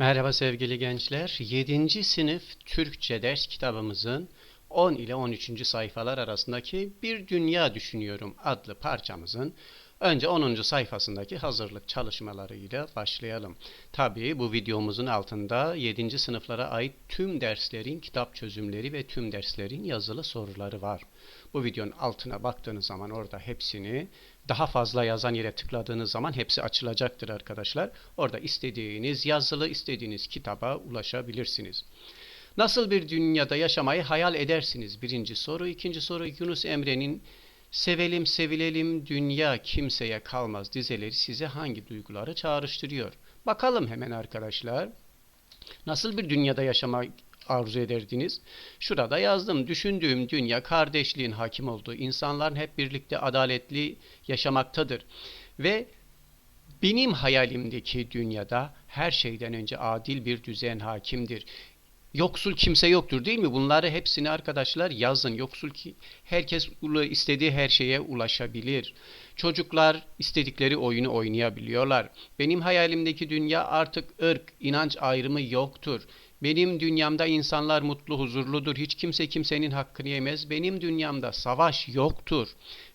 Merhaba sevgili gençler. 7. sınıf Türkçe ders kitabımızın 10 ile 13. sayfalar arasındaki Bir Dünya Düşünüyorum adlı parçamızın önce 10. sayfasındaki hazırlık çalışmalarıyla başlayalım. Tabii bu videomuzun altında 7. sınıflara ait tüm derslerin kitap çözümleri ve tüm derslerin yazılı soruları var. Bu videonun altına baktığınız zaman orada hepsini daha fazla yazan yere tıkladığınız zaman hepsi açılacaktır arkadaşlar. Orada istediğiniz yazılı istediğiniz kitaba ulaşabilirsiniz. Nasıl bir dünyada yaşamayı hayal edersiniz? Birinci soru. ikinci soru Yunus Emre'nin Sevelim sevilelim dünya kimseye kalmaz dizeleri size hangi duyguları çağrıştırıyor? Bakalım hemen arkadaşlar. Nasıl bir dünyada yaşamak arzu ederdiniz? Şurada yazdım. Düşündüğüm dünya kardeşliğin hakim olduğu, insanların hep birlikte adaletli yaşamaktadır. Ve benim hayalimdeki dünyada her şeyden önce adil bir düzen hakimdir. Yoksul kimse yoktur değil mi? Bunları hepsini arkadaşlar yazın. Yoksul ki herkes istediği her şeye ulaşabilir. Çocuklar istedikleri oyunu oynayabiliyorlar. Benim hayalimdeki dünya artık ırk, inanç ayrımı yoktur. Benim dünyamda insanlar mutlu, huzurludur. Hiç kimse kimsenin hakkını yemez. Benim dünyamda savaş yoktur.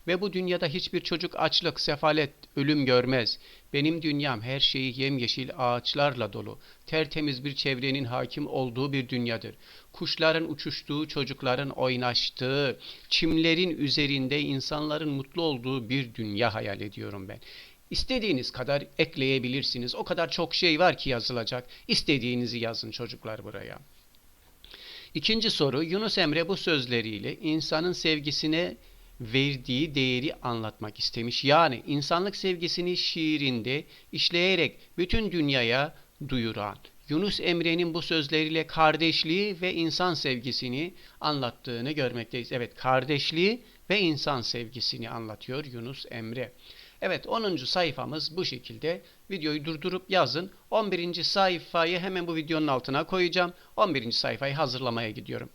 Ve bu dünyada hiçbir çocuk açlık, sefalet, ölüm görmez. Benim dünyam her şeyi yemyeşil ağaçlarla dolu. Tertemiz bir çevrenin hakim olduğu bir dünyadır. Kuşların uçuştuğu, çocukların oynaştığı, çimlerin üzerinde insanların mutlu olduğu bir dünya hayal ediyorum ben. İstediğiniz kadar ekleyebilirsiniz. O kadar çok şey var ki yazılacak. İstediğinizi yazın çocuklar buraya. İkinci soru Yunus Emre bu sözleriyle insanın sevgisine verdiği değeri anlatmak istemiş. Yani insanlık sevgisini şiirinde işleyerek bütün dünyaya duyuran Yunus Emre'nin bu sözleriyle kardeşliği ve insan sevgisini anlattığını görmekteyiz. Evet, kardeşliği ve insan sevgisini anlatıyor Yunus Emre. Evet 10. sayfamız bu şekilde. Videoyu durdurup yazın. 11. sayfayı hemen bu videonun altına koyacağım. 11. sayfayı hazırlamaya gidiyorum.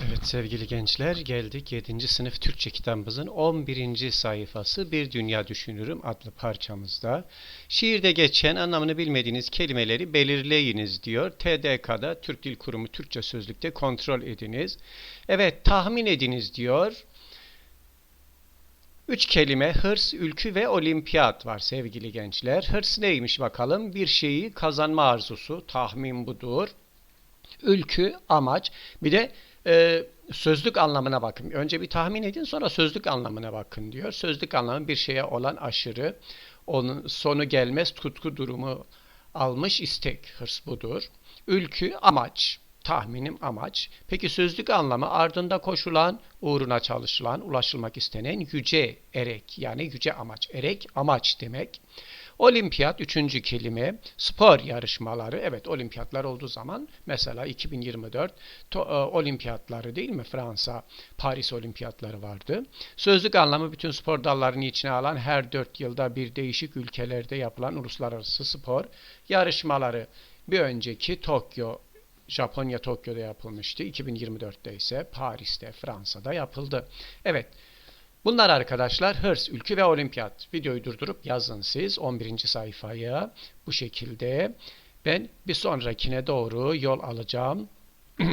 Evet sevgili gençler geldik 7. sınıf Türkçe kitabımızın 11. sayfası Bir Dünya Düşünürüm adlı parçamızda. Şiirde geçen anlamını bilmediğiniz kelimeleri belirleyiniz diyor. TDK'da Türk Dil Kurumu Türkçe Sözlük'te kontrol ediniz. Evet tahmin ediniz diyor. Üç kelime hırs, ülkü ve olimpiyat var sevgili gençler. Hırs neymiş bakalım? Bir şeyi kazanma arzusu, tahmin budur. Ülkü, amaç. Bir de e, sözlük anlamına bakın. Önce bir tahmin edin sonra sözlük anlamına bakın diyor. Sözlük anlamı bir şeye olan aşırı, onun sonu gelmez tutku durumu almış istek, hırs budur. Ülkü, amaç tahminim amaç. Peki sözlük anlamı ardında koşulan, uğruna çalışılan, ulaşılmak istenen yüce erek yani yüce amaç. Erek amaç demek. Olimpiyat üçüncü kelime. Spor yarışmaları. Evet olimpiyatlar olduğu zaman mesela 2024 to, e, olimpiyatları değil mi? Fransa, Paris olimpiyatları vardı. Sözlük anlamı bütün spor dallarını içine alan her dört yılda bir değişik ülkelerde yapılan uluslararası spor yarışmaları. Bir önceki Tokyo Japonya Tokyo'da yapılmıştı. 2024'te ise Paris'te, Fransa'da yapıldı. Evet. Bunlar arkadaşlar hırs, ülkü ve olimpiyat. Videoyu durdurup yazın siz 11. sayfaya bu şekilde. Ben bir sonrakine doğru yol alacağım.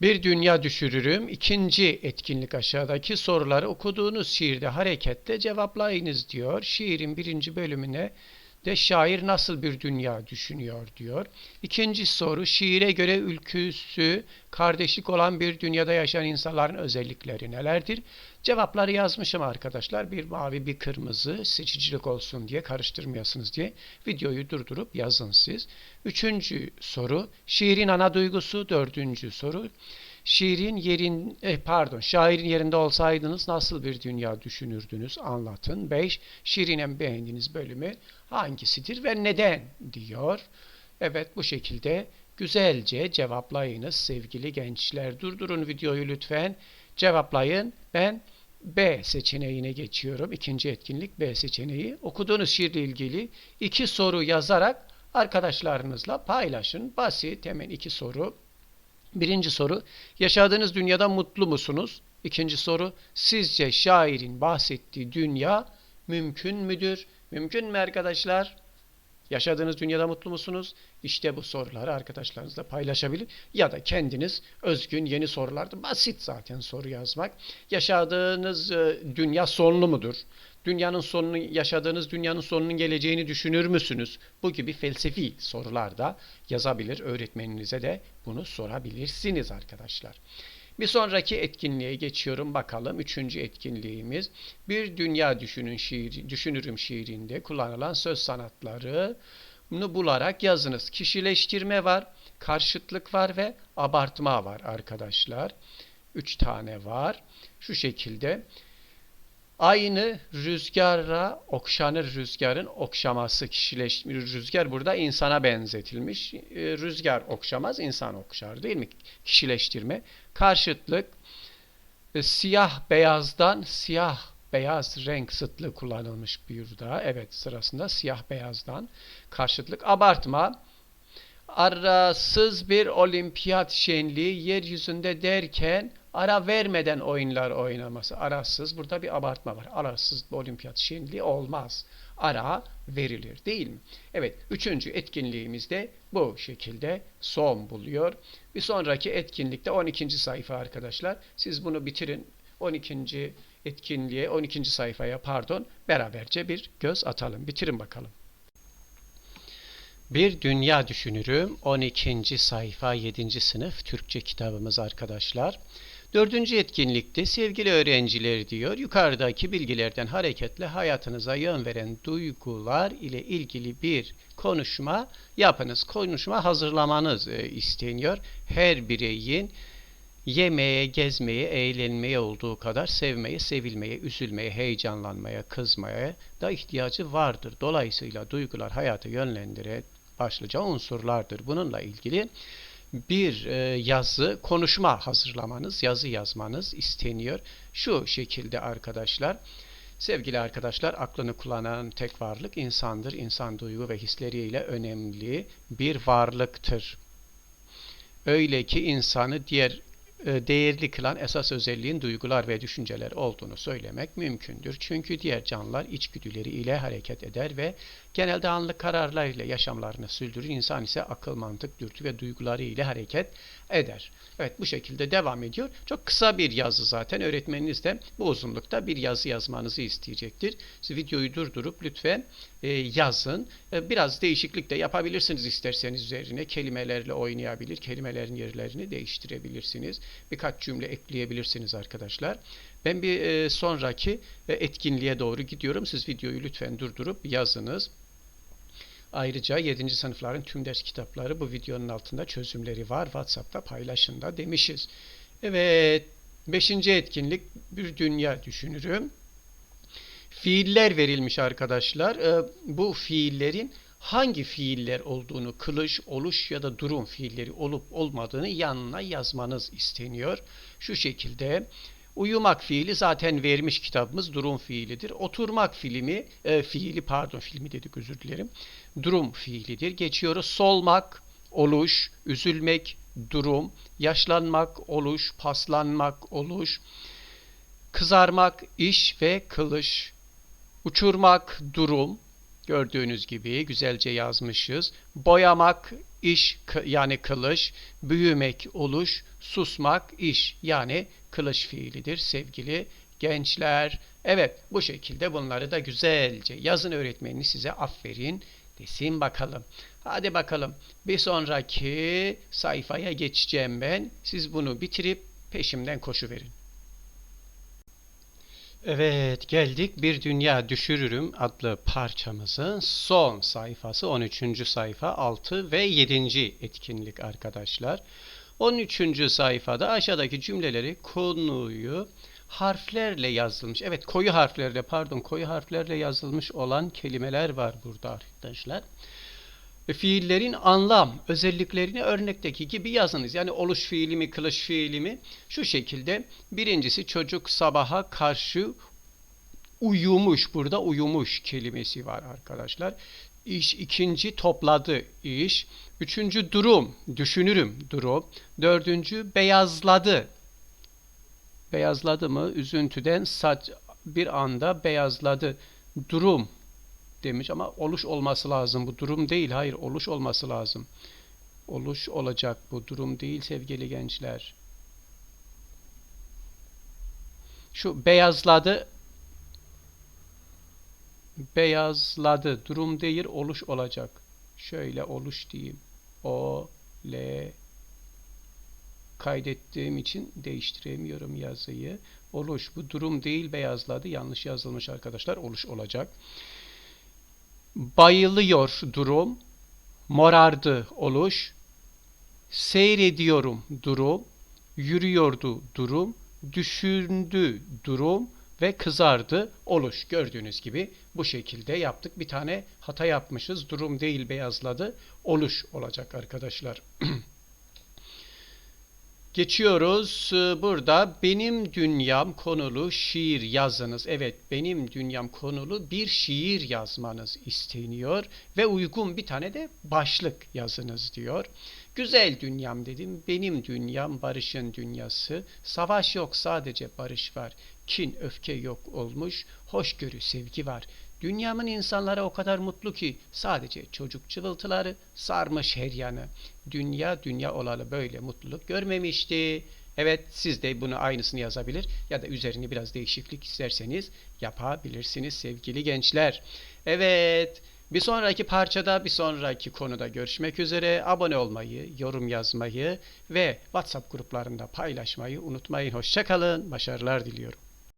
bir dünya düşürürüm. İkinci etkinlik aşağıdaki soruları okuduğunuz şiirde hareketle cevaplayınız diyor. Şiirin birinci bölümüne de şair nasıl bir dünya düşünüyor diyor. İkinci soru şiire göre ülküsü kardeşlik olan bir dünyada yaşayan insanların özellikleri nelerdir? Cevapları yazmışım arkadaşlar. Bir mavi bir kırmızı seçicilik olsun diye karıştırmayasınız diye videoyu durdurup yazın siz. Üçüncü soru şiirin ana duygusu. Dördüncü soru Şiirin yerin eh, pardon şairin yerinde olsaydınız nasıl bir dünya düşünürdünüz anlatın. 5. Şiirin en beğendiğiniz bölümü hangisidir ve neden diyor. Evet bu şekilde güzelce cevaplayınız sevgili gençler. Durdurun videoyu lütfen. Cevaplayın. Ben B seçeneğine geçiyorum. İkinci etkinlik B seçeneği. Okuduğunuz şiirle ilgili iki soru yazarak arkadaşlarınızla paylaşın. Basit hemen iki soru. Birinci soru, yaşadığınız dünyada mutlu musunuz? İkinci soru, sizce şairin bahsettiği dünya mümkün müdür? Mümkün mü arkadaşlar? Yaşadığınız dünyada mutlu musunuz? İşte bu soruları arkadaşlarınızla paylaşabilir ya da kendiniz özgün yeni sorularda basit zaten soru yazmak. Yaşadığınız e, dünya sonlu mudur? Dünyanın sonunu yaşadığınız dünyanın sonunun geleceğini düşünür müsünüz? Bu gibi felsefi sorular da yazabilir. Öğretmeninize de bunu sorabilirsiniz arkadaşlar. Bir sonraki etkinliğe geçiyorum bakalım. Üçüncü etkinliğimiz bir dünya düşünün şiiri, düşünürüm şiirinde kullanılan söz sanatları bunu bularak yazınız. Kişileştirme var, karşıtlık var ve abartma var arkadaşlar. Üç tane var. Şu şekilde Aynı rüzgara okşanır rüzgarın okşaması kişileş rüzgar burada insana benzetilmiş. E, Rüzgar okşamaz insan okşar değil mi? Kişileştirme. Karşıtlık e, siyah beyazdan siyah beyaz renk zıtlığı kullanılmış burada. Evet sırasında siyah beyazdan karşıtlık. Abartma arasız bir olimpiyat şenliği yeryüzünde derken ara vermeden oyunlar oynaması. Arasız burada bir abartma var. Arasız olimpiyat şenliği olmaz. Ara verilir değil mi? Evet üçüncü etkinliğimiz de bu şekilde son buluyor. Bir sonraki etkinlikte 12. sayfa arkadaşlar. Siz bunu bitirin. 12. etkinliğe 12. sayfaya pardon beraberce bir göz atalım. Bitirin bakalım. Bir Dünya Düşünürüm 12. sayfa 7. sınıf Türkçe kitabımız arkadaşlar. Dördüncü etkinlikte sevgili öğrenciler diyor yukarıdaki bilgilerden hareketle hayatınıza yön veren duygular ile ilgili bir konuşma yapınız. Konuşma hazırlamanız e, isteniyor. Her bireyin yemeye, gezmeye, eğlenmeye olduğu kadar sevmeye, sevilmeye, üzülmeye, heyecanlanmaya, kızmaya da ihtiyacı vardır. Dolayısıyla duygular hayatı yönlendiren başlıca unsurlardır. Bununla ilgili bir e, yazı, konuşma hazırlamanız, yazı yazmanız isteniyor. Şu şekilde arkadaşlar. Sevgili arkadaşlar, aklını kullanan tek varlık insandır. İnsan duygu ve hisleriyle önemli bir varlıktır. Öyle ki insanı diğer e, değerli kılan esas özelliğin duygular ve düşünceler olduğunu söylemek mümkündür. Çünkü diğer canlılar içgüdüleri ile hareket eder ve genelde anlık kararlar ile yaşamlarını sürdürür. İnsan ise akıl, mantık, dürtü ve duyguları ile hareket eder. Evet bu şekilde devam ediyor. Çok kısa bir yazı zaten. Öğretmeniniz de bu uzunlukta bir yazı yazmanızı isteyecektir. Siz videoyu durdurup lütfen e, yazın. E, biraz değişiklik de yapabilirsiniz isterseniz üzerine. Kelimelerle oynayabilir, kelimelerin yerlerini değiştirebilirsiniz. Birkaç cümle ekleyebilirsiniz arkadaşlar. Ben bir e, sonraki e, etkinliğe doğru gidiyorum. Siz videoyu lütfen durdurup yazınız. Ayrıca 7. sınıfların tüm ders kitapları bu videonun altında çözümleri var. WhatsApp'ta paylaşın da demişiz. Evet. 5. etkinlik bir dünya düşünürüm. Fiiller verilmiş arkadaşlar. Ee, bu fiillerin hangi fiiller olduğunu, kılıç, oluş ya da durum fiilleri olup olmadığını yanına yazmanız isteniyor. Şu şekilde Uyumak fiili zaten vermiş kitabımız durum fiilidir. Oturmak filmi, e, fiili pardon filmi dedik özür dilerim. Durum fiilidir. Geçiyoruz. Solmak, oluş, üzülmek, durum, yaşlanmak, oluş, paslanmak, oluş, kızarmak, iş ve kılış, uçurmak, durum, Gördüğünüz gibi güzelce yazmışız. Boyamak iş yani kılıç, büyümek oluş, susmak iş yani kılıç fiilidir sevgili gençler. Evet bu şekilde bunları da güzelce yazın öğretmenini size aferin desin bakalım. Hadi bakalım bir sonraki sayfaya geçeceğim ben. Siz bunu bitirip peşimden koşu verin. Evet geldik Bir Dünya Düşürürüm adlı parçamızın son sayfası 13. sayfa 6 ve 7. etkinlik arkadaşlar. 13. sayfada aşağıdaki cümleleri konuyu harflerle yazılmış. Evet koyu harflerle pardon koyu harflerle yazılmış olan kelimeler var burada arkadaşlar fiillerin anlam özelliklerini örnekteki gibi yazınız. Yani oluş fiili mi, kılıç fiili mi? Şu şekilde birincisi çocuk sabaha karşı uyumuş. Burada uyumuş kelimesi var arkadaşlar. İş ikinci topladı iş. Üçüncü durum, düşünürüm durum. Dördüncü beyazladı. Beyazladı mı? Üzüntüden saç bir anda beyazladı. Durum demiş ama oluş olması lazım. Bu durum değil. Hayır, oluş olması lazım. Oluş olacak. Bu durum değil sevgili gençler. Şu beyazladı. Beyazladı. Durum değil, oluş olacak. Şöyle oluş diyeyim. O, L, kaydettiğim için değiştiremiyorum yazıyı. Oluş. Bu durum değil beyazladı. Yanlış yazılmış arkadaşlar. Oluş olacak. Bayılıyor durum. Morardı oluş. Seyrediyorum durum. Yürüyordu durum. Düşündü durum ve kızardı oluş. Gördüğünüz gibi bu şekilde yaptık. Bir tane hata yapmışız. Durum değil beyazladı. Oluş olacak arkadaşlar. Geçiyoruz. Ee, Burada benim dünyam konulu şiir yazınız. Evet, benim dünyam konulu bir şiir yazmanız isteniyor ve uygun bir tane de başlık yazınız diyor. Güzel dünyam dedim. Benim dünyam barışın dünyası. Savaş yok, sadece barış var. Kin, öfke yok olmuş. Hoşgörü, sevgi var. Dünyamın insanları o kadar mutlu ki sadece çocuk cıvıltıları sarmış her yanı. Dünya dünya olalı böyle mutluluk görmemişti. Evet siz de bunu aynısını yazabilir ya da üzerine biraz değişiklik isterseniz yapabilirsiniz sevgili gençler. Evet bir sonraki parçada bir sonraki konuda görüşmek üzere. Abone olmayı, yorum yazmayı ve WhatsApp gruplarında paylaşmayı unutmayın. Hoşçakalın. Başarılar diliyorum.